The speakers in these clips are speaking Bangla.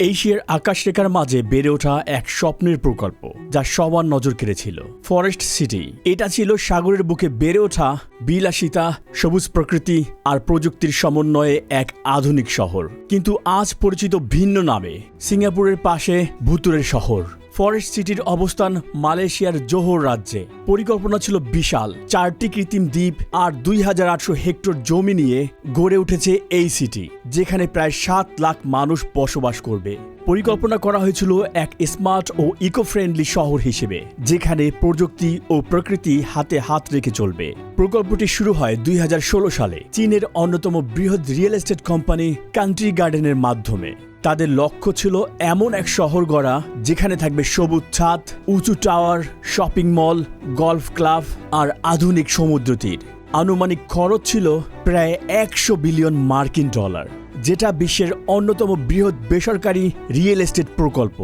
এশিয়ার আকাশরেখার মাঝে বেড়ে ওঠা এক স্বপ্নের প্রকল্প যা সবার নজর কেড়েছিল ফরেস্ট সিটি এটা ছিল সাগরের বুকে বেড়ে ওঠা বিলাসিতা, সবুজ প্রকৃতি আর প্রযুক্তির সমন্বয়ে এক আধুনিক শহর। কিন্তু আজ পরিচিত ভিন্ন নামে, সিঙ্গাপুরের পাশে ভুতুরের শহর। ফরেস্ট সিটির অবস্থান মালয়েশিয়ার জোহর রাজ্যে। পরিকল্পনা ছিল বিশাল। চারটি কৃত্রিম দ্বীপ আর দুই হাজার আটশো হেক্টর জমি নিয়ে গড়ে উঠেছে এই সিটি, যেখানে প্রায় সাত লাখ মানুষ বসবাস করবে। পরিকল্পনা করা হয়েছিল এক স্মার্ট ও ইকো ফ্রেন্ডলি শহর হিসেবে, যেখানে প্রযুক্তি ও প্রকৃতি হাতে হাত রেখে চলবে। প্রকল্পটি শুরু হয় দুই হাজার ষোলো সালে, চীনের অন্যতম বৃহৎ রিয়েল এস্টেট কোম্পানি কান্ট্রি গার্ডেনের মাধ্যমে। তাদের লক্ষ্য ছিল এমন এক শহর গড়া, যেখানে থাকবে সবুজ ছাদ, উঁচু tower, shopping mall, golf club আর আধুনিক সমুদ্র তীর। আনুমানিক খরচ ছিল প্রায় একশো বিলিয়ন মার্কিন ডলার, যেটা বিশ্বের অন্যতম বৃহৎ বেসরকারি রিয়েল এস্টেট প্রকল্প।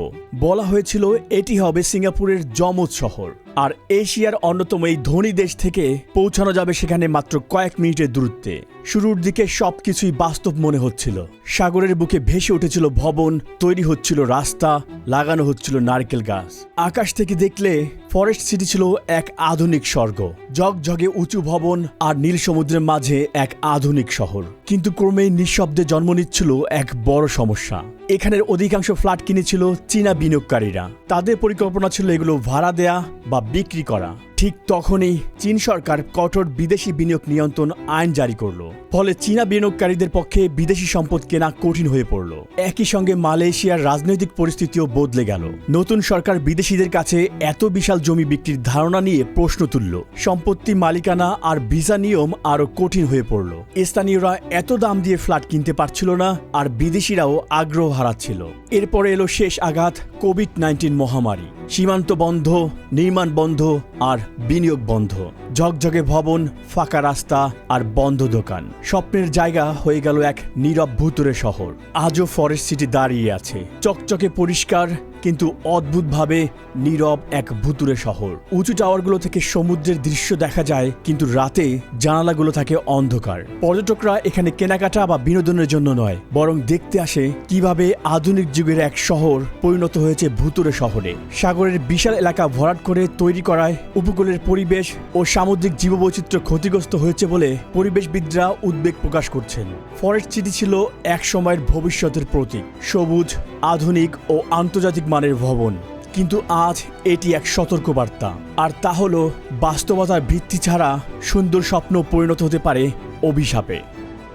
বলা হয়েছিল এটি হবে সিঙ্গাপুরের যমজ শহর। আর এশিয়ার অন্যতম এই ধনী দেশ থেকে পৌঁছানো যাবে সেখানে মাত্র কয়েক মিনিটের দূরত্বে। শুরুর দিকে সবকিছুই বাস্তব মনে হচ্ছিল। সাগরের বুকে ভেসে উঠেছিল ভবন, তৈরি হচ্ছিল রাস্তা, লাগানো হচ্ছিল নারকেল গাছ। আকাশ থেকে দেখলে ফরেস্ট সিটি ছিল এক আধুনিক স্বর্গ। জগজগে উঁচু ভবন আর নীল সমুদ্রের মাঝে এক আধুনিক শহর। কিন্তু ক্রমেই নিঃশব্দে জন্ম নিচ্ছিল এক বড় সমস্যা। এখানের অধিকাংশ ফ্ল্যাট কিনেছিল চীনা বিনিয়োগকারীরা। তাদের পরিকল্পনা ছিল এগুলো ভাড়া দেয়া বা বিক্রি করা। ঠিক তখনই চীন সরকার কঠোর বিদেশি বিনিয়োগ নিয়ন্ত্রণ আইন জারি করল। ফলে চীনা বিনিয়োগকারীদের পক্ষে বিদেশি সম্পদ কেনা কঠিন হয়ে পড়ল। একই সঙ্গে মালয়েশিয়ার রাজনৈতিক পরিস্থিতিও বদলে গেল। নতুন সরকার বিদেশিদের কাছে এত বিশাল জমি বিক্রির ধারণা নিয়ে প্রশ্ন তুলল। সম্পত্তি মালিকানা আর ভিসা নিয়ম আরও কঠিন হয়ে পড়ল। স্থানীয়রা এত দাম দিয়ে ফ্ল্যাট কিনতে পারছিল না আর বিদেশিরাও আগ্রহ হারাচ্ছিল। এরপরে এলো শেষ আঘাত কোভিড নাইন্টিন মহামারী। সীমান্ত বন্ধ, নির্মাণ বন্ধ আর বিনিয়োগ বন্ধ, ঝকঝকে ভবন, ফাঁকা রাস্তা আর বন্ধ দোকান। স্বপ্নের জায়গা হয়ে গেল এক নীরব ভুতুরে শহর। আজও ফরেস্ট সিটি দাঁড়িয়ে আছে। চকচকে পরিষ্কার কিন্তু অদ্ভুতভাবে নীরব এক ভুতুরে শহর। উঁচু টাওয়ারগুলো থেকে সমুদ্রের দৃশ্য দেখা যায়, কিন্তু রাতে জানালাগুলো থাকে অন্ধকার। পর্যটকরা এখানে কেনাকাটা বা বিনোদনের জন্য নয়, বরং দেখতে আসে কীভাবে আধুনিক যুগের এক শহর পরিণত হয়েছে ভুতুরে শহরে। সাগরের বিশাল এলাকা ভরাট করে তৈরি করায় উপকূলের পরিবেশ ও সামুদ্রিক জীববৈচিত্র্য ক্ষতিগ্রস্ত হয়েছে বলে পরিবেশবিদরা উদ্বেগ প্রকাশ করছেন। ফরেস্ট সিটি ছিল এক সময়ের ভবিষ্যতের প্রতীক। সবুজ আধুনিক ও আন্তর্জাতিক মানের ভবন। কিন্তু আজ এটি এক সতর্কবার্তা। আর তা হলো, বাস্তবতার ভিত্তি ছাড়া সুন্দর স্বপ্ন পরিণত হতে পারে অভিশাপে।